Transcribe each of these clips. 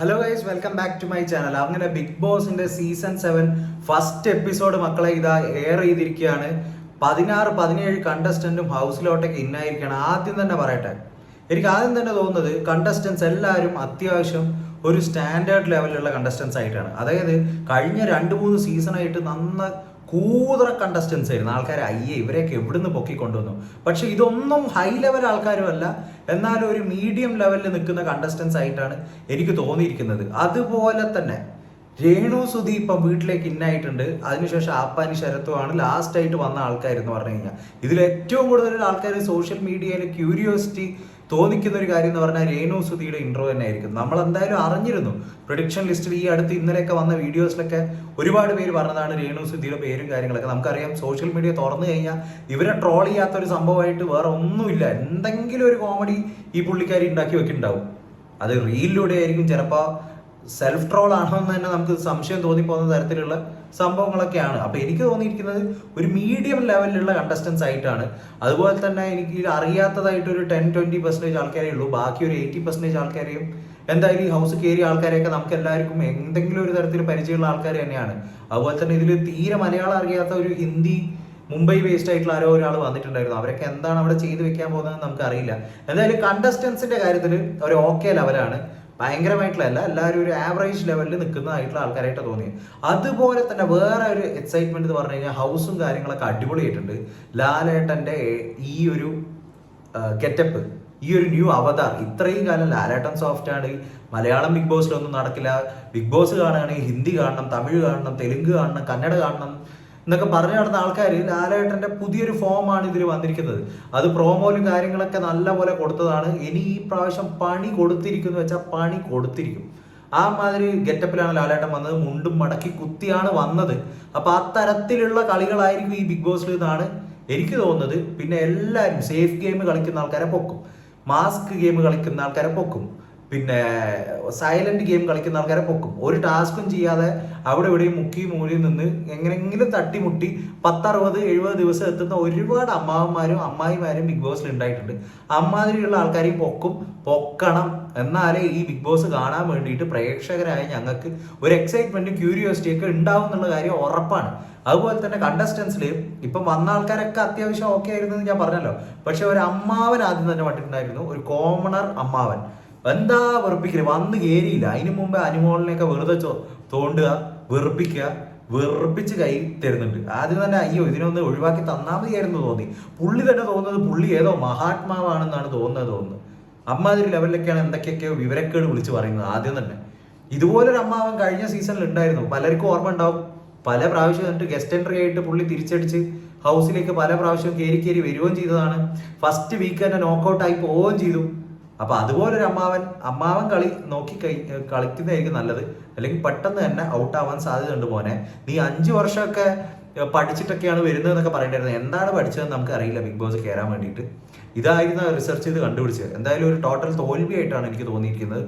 Hello guys welcome back to my channel അങ്ങനെ big ബോസിന്റെ season seven first episode മക്കളെ ഇതാ എയർ ചെയ്തിരിക്കുകയാണ്. പതിനാറ് പതിനേഴ് കണ്ടസ്റ്റന്റും ഹൗസിലോട്ടേക്ക് ഇന്നായിരിക്കുകയാണ് ആദ്യം തന്നെ പറയട്ടെ. എനിക്ക് ആദ്യം തന്നെ തോന്നുന്നത് കണ്ടസ്റ്റൻസ് എല്ലാവരും അത്യാവശ്യം ഒരു സ്റ്റാൻഡേർഡ് ലെവലിലുള്ള കണ്ടസ്റ്റൻസ് ആയിട്ടാണ്. അതായത് കഴിഞ്ഞ രണ്ട് മൂന്ന് സീസണായിട്ട് നന്ന കൂതറ കണ്ടസ്റ്റൻസ് ആയിരുന്നു. ആൾക്കാർ അയ്യേ ഇവരെയൊക്കെ എവിടുന്ന് പൊക്കി കൊണ്ടുവന്നു പക്ഷെ ഇതൊന്നും ഹൈ ലെവൽ ആൾക്കാരുമല്ല. എന്നാൽ ഒരു മീഡിയം ലെവലിൽ നിൽക്കുന്ന കണ്ടസ്റ്റൻസ് ആയിട്ടാണ് എനിക്ക് തോന്നിയിരിക്കുന്നത്. അതുപോലെ തന്നെ രേണു സുധി ഇപ്പം വീട്ടിലേക്ക് ഇന്നായിട്ടുണ്ട് അതിനുശേഷം ആപ്പാനി ശരത്തുമാണ് ലാസ്റ്റ് ആയിട്ട് വന്ന ആൾക്കാർ എന്ന് പറഞ്ഞു കഴിഞ്ഞാൽ. ഇതിൽ ഏറ്റവും കൂടുതൽ ആൾക്കാർ സോഷ്യൽ മീഡിയയിൽ ക്യൂരിയോസിറ്റി തോന്നിക്കുന്ന ഒരു കാര്യം എന്ന് പറഞ്ഞാൽ രേണു സുധിയുടെ ഇൻട്രോ തന്നെ ആയിരിക്കും. നമ്മൾ എന്തായാലും അറിഞ്ഞിരുന്നു. പ്രൊഡിക്ഷൻ ലിസ്റ്റിൽ ഈ അടുത്ത് ഇന്നലെയൊക്കെ വന്ന വീഡിയോസിലൊക്കെ ഒരുപാട് പേര് പറഞ്ഞതാണ് രേണു സുധിയുടെ പേരും കാര്യങ്ങളൊക്കെ. നമുക്കറിയാം സോഷ്യൽ മീഡിയ തുറന്നു കഴിഞ്ഞാൽ ഇവരെ ട്രോൾ ചെയ്യാത്ത ഒരു സംഭവമായിട്ട് വേറെ ഒന്നുമില്ല. എന്തെങ്കിലും ഒരു കോമഡി ഈ പുള്ളിക്കാരി ഉണ്ടാക്കി വെക്കുന്നുണ്ടാവും. അത് റീലിലൂടെ ആയിരിക്കും ചിലപ്പോൾ സെൽഫ് ട്രോൾ ആണോ എന്ന് തന്നെ നമുക്ക് സംശയം തോന്നിപ്പോകുന്ന തരത്തിലുള്ള സംഭവങ്ങളൊക്കെയാണ്. അപ്പൊ എനിക്ക് തോന്നിയിരിക്കുന്നത് ഒരു മീഡിയം ലെവലിലുള്ള കണ്ടസ്റ്റൻസ് ആയിട്ടാണ്. അതുപോലെ തന്നെ എനിക്ക് അറിയാത്തതായിട്ട് ഒരു ടെൻ ട്വന്റി പെർസെന്റേജ് ആൾക്കാരേ ഉള്ളൂ. ബാക്കി ഒരു എയ്റ്റി പെർസെന്റേജ് ആൾക്കാരെയും എന്തായാലും ഈ ഹൗസ് കയറിയ ആൾക്കാരെയൊക്കെ നമുക്ക് എല്ലാവർക്കും എന്തെങ്കിലും ഒരു തരത്തിൽ പരിചയമുള്ള ആൾക്കാർ തന്നെയാണ്. അതുപോലെ തന്നെ ഇതിൽ തീരെ മലയാളം അറിയാത്ത ഒരു ഹിന്ദി മുംബൈ ബേസ്ഡ് ആയിട്ടുള്ള ആരോ ഒരാൾ വന്നിട്ടുണ്ടായിരുന്നു. അവരൊക്കെ എന്താണ് അവിടെ ചെയ്തു വെക്കാൻ പോകുന്നത് നമുക്ക് അറിയില്ല എന്തായാലും കണ്ടസ്റ്റൻസിന്റെ കാര്യത്തിൽ ഒരു ഓക്കെ ലെവലാണ് ഭയങ്കരമായിട്ടുള്ള എല്ലാവരും ഒരു ആവറേജ് ലെവലിൽ നിൽക്കുന്നതായിട്ടുള്ള ആൾക്കാരായിട്ട് തോന്നിയത് അതുപോലെ തന്നെ വേറെ ഒരു എക്സൈറ്റ്മെന്റ് എന്ന് പറഞ്ഞു കഴിഞ്ഞാൽ ഹൗസും കാര്യങ്ങളൊക്കെ അടിപൊളിയായിട്ടുണ്ട്. ലാലേട്ടന്റെ ഈ ഒരു ഗെറ്റപ്പ് ഈ ഒരു ന്യൂ അവതാർ ഇത്രയും കാലം ലാലേട്ടൻ സോഫ്റ്റ് ആണ്. മലയാളം ബിഗ് ബോസിലൊന്നും നടക്കില്ല. ബിഗ് ബോസ് കാണുകയാണെങ്കിൽ ഹിന്ദി കാണണം തമിഴ് കാണണം തെലുങ്ക് കാണണം കന്നഡ കാണണം. എന്നൊക്കെ പറഞ്ഞു നടന്ന ആൾക്കാർ ലാലേട്ടന്റെ പുതിയൊരു ഫോമാണ് ഇതിൽ വന്നിരിക്കുന്നത്. അത് പ്രോമോയിലും കാര്യങ്ങളൊക്കെ നല്ലപോലെ കൊടുത്തതാണ്. ഇനി ഈ പ്രാവശ്യം പണി കൊടുത്തിരിക്കുന്നു വെച്ചാൽ പണി കൊടുത്തിരിക്കും. ആ മാതിരി ഗെറ്റപ്പിലാണ് ലാലേട്ടൻ വന്നത്. മുണ്ടും മടക്കി കുത്തിയാണ് വന്നത്. അപ്പൊ അത്തരത്തിലുള്ള കളികളായിരിക്കും ഈ ബിഗ് ബോസിൽ നിന്നാണ് എനിക്ക് തോന്നുന്നത്. പിന്നെ എല്ലാവരും സേഫ് ഗെയിം കളിക്കുന്ന ആൾക്കാരെ പൊക്കും. മാസ്ക് ഗെയിം കളിക്കുന്ന ആൾക്കാരെ പൊക്കും. പിന്നെ സൈലന്റ് ഗെയിം കളിക്കുന്ന ആൾക്കാരെ പൊക്കും. ഒരു ടാസ്കും ചെയ്യാതെ അവിടെ ഇവിടെയും മുക്കി മൂലി നിന്ന് എങ്ങനെയെങ്കിലും തട്ടിമുട്ടി പത്തറുപത് എഴുപത് ദിവസം എത്തുന്ന ഒരുപാട് അമ്മാവന്മാരും അമ്മായിമാരും ബിഗ് ബോസിൽ ഉണ്ടായിട്ടുണ്ട്. അമ്മാതിരിയുള്ള ആൾക്കാരെയും പൊക്കും പൊക്കണം. എന്നാലേ ഈ ബിഗ് ബോസ് കാണാൻ വേണ്ടിയിട്ട് പ്രേക്ഷകരായ ഞങ്ങൾക്ക് ഒരു എക്സൈറ്റ്മെന്റും ക്യൂരിയോസിറ്റി ഒക്കെ ഉണ്ടാവും എന്നുള്ള കാര്യം ഉറപ്പാണ്. അതുപോലെ തന്നെ കണ്ടസ്റ്റൻസിൽ ഇപ്പം വന്ന ആൾക്കാരൊക്കെ അത്യാവശ്യം ഓക്കെ ആയിരുന്നു എന്ന് ഞാൻ പറഞ്ഞല്ലോ. പക്ഷെ ഒരു അമ്മാവൻ ആദ്യം തന്നെ പറ്റിട്ടുണ്ടായിരുന്നു ഒരു കോമണർ അമ്മാവൻ. എന്താ വെറുപ്പിക്കൽ? വന്ന് കയറിയില്ല അതിനു മുമ്പ് അനുമോളിനെയൊക്കെ വെറുതെ തോണ്ടുക വെറുപ്പിക്കുക വെറുപ്പിച്ച് കൈ തരുന്നുണ്ട്. ആദ്യം തന്നെ അയ്യോ ഇതിനൊന്ന് ഒഴിവാക്കി തന്നാൽ മതിയായിരുന്നു തോന്നി. പുള്ളി തന്നെ തോന്നുന്നത് പുള്ളി ഏതോ മഹാത്മാവാണെന്നാണ് തോന്നുന്നത് തോന്നുന്നത് അമ്മാതിരി ലെവലിലൊക്കെയാണ് എന്തൊക്കെയൊക്കെയോ വിവരക്കേട് വിളിച്ച് പറയുന്നത് ആദ്യം തന്നെ. ഇതുപോലൊരു അമ്മാവൻ കഴിഞ്ഞ സീസണിൽ ഉണ്ടായിരുന്നു. പലർക്കും ഓർമ്മ ഉണ്ടാവും. പല പ്രാവശ്യം എന്നിട്ട് ഗസ്റ്റ് എൻട്രി ആയിട്ട് പുള്ളി തിരിച്ചടിച്ച് ഹൗസിലേക്ക് പല പ്രാവശ്യം കയറി കയറി വരികയും ചെയ്തതാണ്. ഫസ്റ്റ് വീക്ക് തന്നെ നോക്കൗട്ടായി പോവുകയും ചെയ്തു. അപ്പൊ അതുപോലെ ഒരു അമ്മാവൻ അമ്മാവൻ കളി നോക്കി കൈ കളിക്കുന്നതായിരിക്കും നല്ലത്. അല്ലെങ്കിൽ പെട്ടെന്ന് തന്നെ ഔട്ട് ആവാൻ സാധ്യതയുണ്ട് മോനെ. നീ അഞ്ചു വർഷമൊക്കെ പഠിച്ചിട്ടൊക്കെയാണ് വരുന്നത് എന്നൊക്കെ പറയേണ്ടായിരുന്നത് എന്താണ് പഠിച്ചതെന്ന് നമുക്ക് അറിയില്ല ബിഗ് ബോസ് കയറാൻ വേണ്ടിയിട്ട്. ഇതായിരുന്നു റിസർച്ച് ചെയ്ത് കണ്ടുപിടിച്ചത്. എന്തായാലും ഒരു ടോട്ടൽ തോൽവിയായിട്ടാണ് എനിക്ക് തോന്നിയിരിക്കുന്നത്.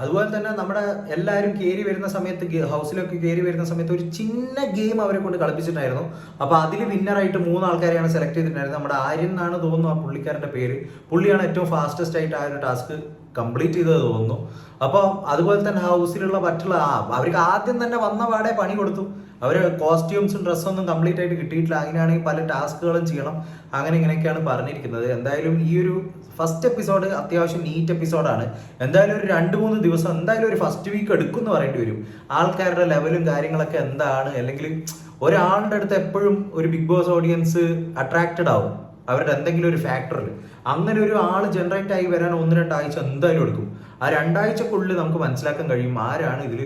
അതുപോലെ തന്നെ നമ്മുടെ എല്ലാവരും കയറി വരുന്ന സമയത്ത് ഹൗസിലൊക്കെ കയറി വരുന്ന സമയത്ത് ഒരു ചിന്ന ഗെയിം അവരെ കൊണ്ട് കളിപ്പിച്ചിട്ടുണ്ടായിരുന്നു. അപ്പോൾ അതിൽ വിന്നറായിട്ട് മൂന്ന് ആൾക്കാരെയാണ് സെലക്ട് ചെയ്തിട്ടുണ്ടായിരുന്നത്. നമ്മുടെ ആര്യൻ എന്നാണ് തോന്നുന്നു ആ പുള്ളിക്കാരന്റെ പേര്. പുള്ളിയാണ് ഏറ്റവും ഫാസ്റ്റസ്റ്റ് ആയിട്ട് ആ ഒരു ടാസ്ക് കംപ്ലീറ്റ് ചെയ്തത് തോന്നുന്നു. അപ്പോൾ അതുപോലെ തന്നെ ഹൗസിലുള്ള മറ്റുള്ള ആ അവർക്ക് ആദ്യം തന്നെ വന്ന പാടെ പണി കൊടുത്തു. അവർ കോസ്റ്റ്യൂംസും ഡ്രസ്സൊന്നും കംപ്ലീറ്റ് ആയിട്ട് കിട്ടിയിട്ടില്ല. അങ്ങനെയാണെങ്കിൽ പല ടാസ്കുകളും ചെയ്യണം. അങ്ങനെ ഇങ്ങനെയൊക്കെയാണ് പറഞ്ഞിരിക്കുന്നത്. എന്തായാലും ഈ ഒരു ഫസ്റ്റ് എപ്പിസോഡ് അത്യാവശ്യം നീറ്റ് എപ്പിസോഡാണ് എന്തായാലും ഒരു രണ്ട് മൂന്ന് ദിവസം എന്തായാലും ഒരു ഫസ്റ്റ് വീക്ക് എടുക്കും എന്ന് പറയേണ്ടി വരും. ആൾക്കാരുടെ ലെവലും കാര്യങ്ങളൊക്കെ എന്താണ്? അല്ലെങ്കിൽ ഒരാളുടെ അടുത്ത് എപ്പോഴും ഒരു ബിഗ് ബോസ് ഓഡിയൻസ് അട്രാക്റ്റഡ് ആവും. അവരുടെ എന്തെങ്കിലും ഒരു ഫാക്ടറിൽ അങ്ങനെ ഒരു ആൾ ജനറേറ്റ് ആയി വരാൻ ഒന്ന് രണ്ടാഴ്ച എന്തായാലും എടുക്കും. ആ രണ്ടാഴ്ചക്കുള്ളിൽ നമുക്ക് മനസ്സിലാക്കാൻ കഴിയും ആരാണ് ഇതിൽ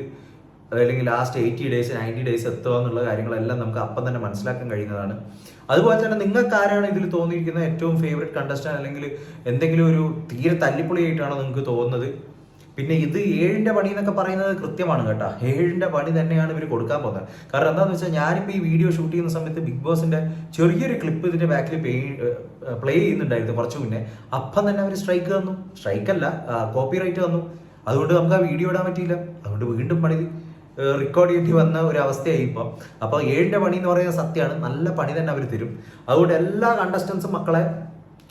അല്ലെങ്കിൽ last eighty days ninety days എത്തുക എന്നുള്ള കാര്യങ്ങളെല്ലാം നമുക്ക് അപ്പം തന്നെ മനസ്സിലാക്കാൻ കഴിയുന്നതാണ്. അതുപോലെ തന്നെ നിങ്ങൾക്ക് ആരാണ് ഇതിൽ തോന്നിയിരിക്കുന്ന ഏറ്റവും ഫേവറേറ്റ് കണ്ടസ്റ്റന്റ് അല്ലെങ്കിൽ എന്തെങ്കിലും ഒരു തീരെ തല്ലിപ്പൊളിയായിട്ടാണോ നിങ്ങൾക്ക് തോന്നുന്നത്? പിന്നെ ഇത് ഏഴിന്റെ പണി എന്നൊക്കെ പറയുന്നത് കൃത്യമാണ് കേട്ടോ. ഏഴിന്റെ പണി തന്നെയാണ് ഇവർ കൊടുക്കാൻ പോകുന്നത്. കാരണം എന്താണെന്ന് വെച്ചാൽ ഞാനിപ്പോൾ ഈ വീഡിയോ ഷൂട്ട് ചെയ്യുന്ന സമയത്ത് ബിഗ് ബോസിന്റെ ചെറിയൊരു ക്ലിപ്പ് ഇതിന്റെ ബാക്കിൽ പ്ലേ ചെയ്യുന്നുണ്ടായിരുന്നു കുറച്ച് മുന്നേ. അപ്പം തന്നെ അവർ സ്ട്രൈക്ക് തന്നു സ്ട്രൈക്ക് അല്ല കോപ്പി റൈറ്റ് തന്നു അതുകൊണ്ട് നമുക്ക് ആ വീഡിയോ ഇടാൻ പറ്റിയില്ല. അതുകൊണ്ട് വീണ്ടും പണി റെക്കോർഡ് ചെയ്യേണ്ടി വന്ന ഒരു അവസ്ഥയായി ഇപ്പം. അപ്പോൾ ഏഴിന്റെ പണി എന്ന് പറയുന്ന സത്യമാണ് നല്ല പണി തന്നെ അവർ തരും. അതുകൊണ്ട് എല്ലാ കണ്ടസ്റ്റൻസും മക്കളെ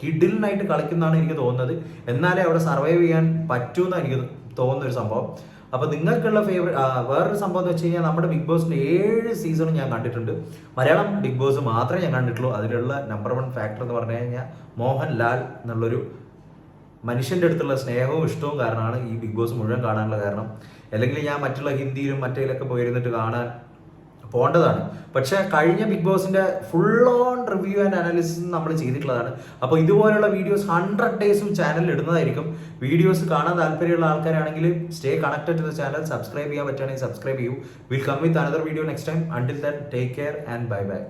കിഡിലിനായിട്ട് കളിക്കുന്നതാണ് എനിക്ക് തോന്നുന്നത്. എന്നാലേ അവിടെ സർവൈവ് ചെയ്യാൻ പറ്റൂന്ന് എനിക്ക് തോന്നുന്ന ഒരു സംഭവം. അപ്പോൾ നിങ്ങൾക്കുള്ള ഫേവറേറ്റ് വേറൊരു സംഭവം എന്ന് വെച്ച് കഴിഞ്ഞാൽ നമ്മുടെ ബിഗ് ബോസിന്റെ ഏഴ് സീസണും ഞാൻ കണ്ടിട്ടുണ്ട്. മലയാളം ബിഗ് ബോസ് മാത്രമേ ഞാൻ കണ്ടിട്ടുള്ളൂ. അതിലുള്ള നമ്പർ വൺ ഫാക്ടർ എന്ന് പറഞ്ഞു കഴിഞ്ഞാൽ മോഹൻലാൽ എന്നുള്ളൊരു മനുഷ്യന്റെ അടുത്തുള്ള സ്നേഹവും ഇഷ്ടവും കാരണമാണ് ഈ ബിഗ് ബോസ് മുഴുവൻ കാണാനുള്ള കാരണം. അല്ലെങ്കിൽ ഞാൻ മറ്റുള്ള ഹിന്ദിയിലും മറ്റേലൊക്കെ പോയിരുന്നിട്ട് കാണാൻ പോകേണ്ടതാണ്. പക്ഷെ കഴിഞ്ഞ ബിഗ് ബോസിന്റെ full on review and analysis നമ്മൾ ചെയ്തിട്ടുള്ളതാണ്. അപ്പോൾ ഇതുപോലുള്ള വീഡിയോസ് ഹൺഡ്രഡ് ഡേയ്സും ചാനലിൽ ഇടുന്നതായിരിക്കും. വീഡിയോസ് കാണാൻ താല്പര്യമുള്ള ആൾക്കാരാണെങ്കിൽ stay connected to the channel subscribe ചെയ്യാൻ പറ്റുകയാണെങ്കിൽ സബ്സ്ക്രൈബ് ചെയ്യൂ. Will come with another video next time until then take care and bye bye